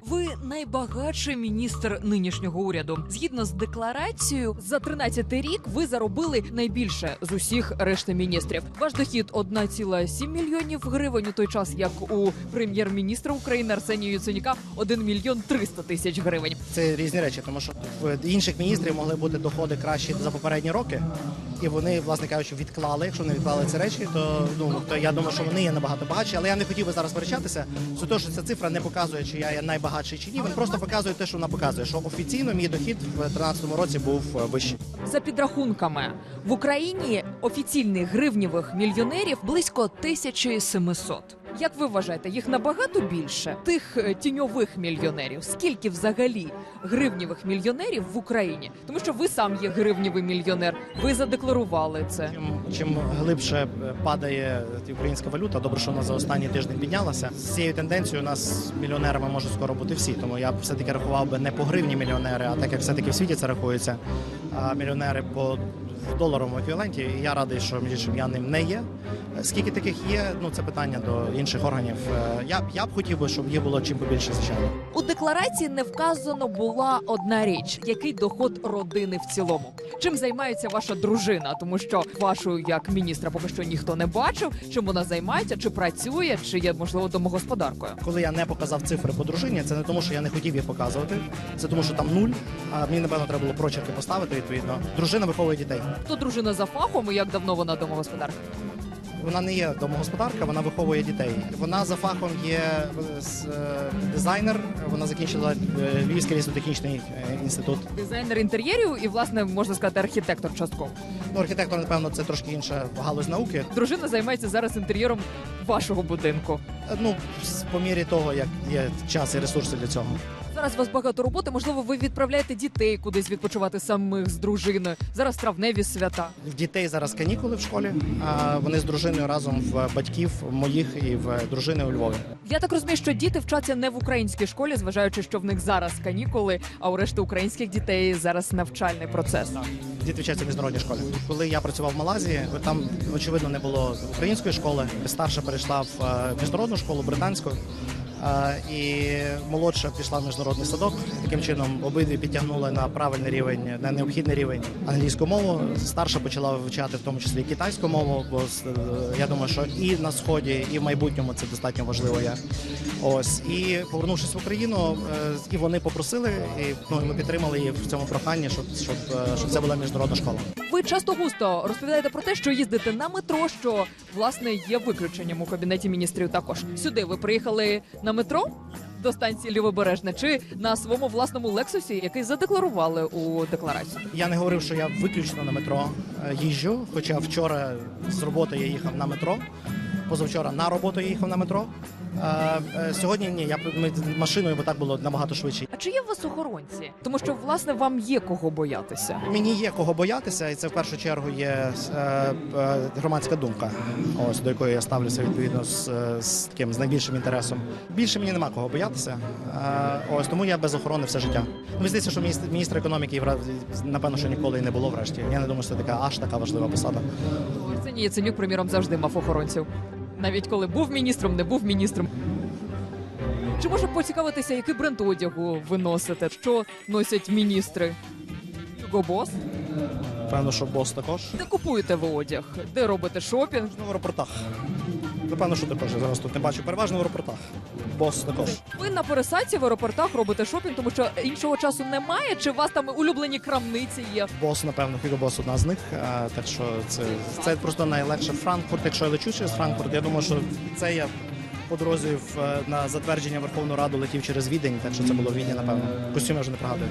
Ви найбагатший міністр нинішнього уряду. Згідно з декларацією, за 13 рік ви заробили найбільше з усіх решти міністрів. Ваш дохід 1,7 мільйонів гривень у той час, як у прем'єр-міністра України Арсенія Яценюка 1 мільйон 300 тисяч гривень. Це різні речі, тому що в інших міністрів могли бути доходи кращі за попередні роки, і вони, власне кажучи, відклали. Якщо не відклали ці речі, то ну то я думаю, що вони є набагато багатші. Але я не хотів би зараз сперечатися. з того, що ця цифра не показує, чи я є найбагатший чи ні. Він просто показує те, що вона показує, що офіційно мій дохід в 2013 році був е, вищий. За підрахунками в Україні офіційних гривнівих мільйонерів близько 1700. Як ви вважаєте, їх набагато більше тих е, тіньових мільйонерів? Скільки взагалі гривнівих мільйонерів в Україні? Тому що ви сам є гривнівий мільйонер. Ви задекларували це. Чим, чим глибше е, падає українська валюта, добре, що вона за останній тиждень піднялася. З цією тенденцією у нас мільйонерами можуть скоро бути всі. Тому я б все-таки рахував би не по гривні мільйонери, а так як все-таки в світі це рахується. А мільйонери по в доларовому еквіваленті. І я радий, що між іншим я ним не є. Скільки таких є? Ну це питання до інших органів. Е, Я б я б хотів би, щоб їх було чим побільше, звичайно. У декларації не вказано була одна річ, який доход родини в цілому. Чим займається ваша дружина? Тому що вашу як міністра поки що ніхто не бачив. Чим вона займається, чи працює, чи є можливо домогосподаркою. Коли я не показав цифри по дружині, це не тому, що я не хотів їх показувати, це тому, що там нуль. А мені напевно треба було прочерки поставити відповідно. Дружина виховує дітей. Хто дружина за фахом і як давно вона домогосподарка? Вона не є домогосподарка, вона виховує дітей. Вона за фахом є е, е, дизайнер. Вона закінчила е, Львівський лісотехнічний інститут. Дизайнер інтер'єрів і, власне, можна сказати, архітектор частково. Ну, архітектор, напевно, це трошки інша галузь науки. Дружина займається зараз інтер'єром вашого будинку. Ну, по мірі того, як є час і ресурси для цього. Зараз у вас багато роботи. Можливо, ви відправляєте дітей кудись відпочивати самих з дружиною. Зараз травневі свята. В дітей зараз канікули в школі. А вони з дружиною разом в батьків моїх і в дружини у Львові. Я так розумію, що діти вчаться не в українській школі, зважаючи, що в них зараз канікули, а у решти українських дітей зараз навчальний процес. Діти вчаться в міжнародній школі. Коли я працював в Малайзії, там очевидно не було української школи. Старша перейшла в е, міжнародну школу британську. І молодша пішла в міжнародний садок. Таким чином обидві підтягнули на правильний рівень, на необхідний рівень англійську мову. Старша почала вивчати в тому числі китайську мову, бо е, я думаю, що і на сході, і в майбутньому це достатньо важливо є. Ось і повернувшись в Україну, е, і вони попросили, і ну і ми підтримали її в цьому проханні, щоб щоб, е, щоб це була міжнародна школа. Ви часто густо розповідаєте про те, що їздите на метро, що власне є виключенням у кабінеті міністрів. Також сюди ви приїхали на метро до станції Лівобережне чи на своєму власному лексусі, який задекларували у декларації. Я не говорив, що я виключно на метро е, їжджу. Хоча вчора з роботи я їхав на метро. Позавчора на роботу я їхав на метро. Е, Сьогодні ні, я ми машиною, бо так було набагато швидше. А чи є у вас охоронці? Тому що власне вам є кого боятися. Мені є кого боятися, і це в першу чергу є е, е, громадська думка, ось до якої я ставлюся відповідно з, з таким з найбільшим інтересом. Більше мені нема кого боятися. Е, ось тому я без охорони все життя. Мені здається, що міністр, міністр економіки напевно, що ніколи і не було врешті. Я не думаю, що це така аж така важлива посада. Арсеній Яценюк, приміром, завжди мав охоронців. Навіть коли був міністром, не був міністром. Чи може поцікавитися, який бренд одягу ви носите? Що носять міністри? Його бос? Певно, що бос також. Де купуєте ви одяг? Де робите шопінг? В аеропортах. Напевно, що також. Я зараз тут не бачу. Переважно в аеропортах. Бос також. Ви на пересадці в аеропортах робите шопінг, тому що іншого часу немає. Чи у вас там улюблені крамниці є? Бос, напевно, Boss одна з них. А, так що це, це просто найлегше Франкфурт. Якщо я лечу через Франкфурт, я думаю, що це я по дорозі в, е, на затвердження Верховну Раду летів через Відень, так що це було в Відні, напевно. Костюм я вже не пригадую.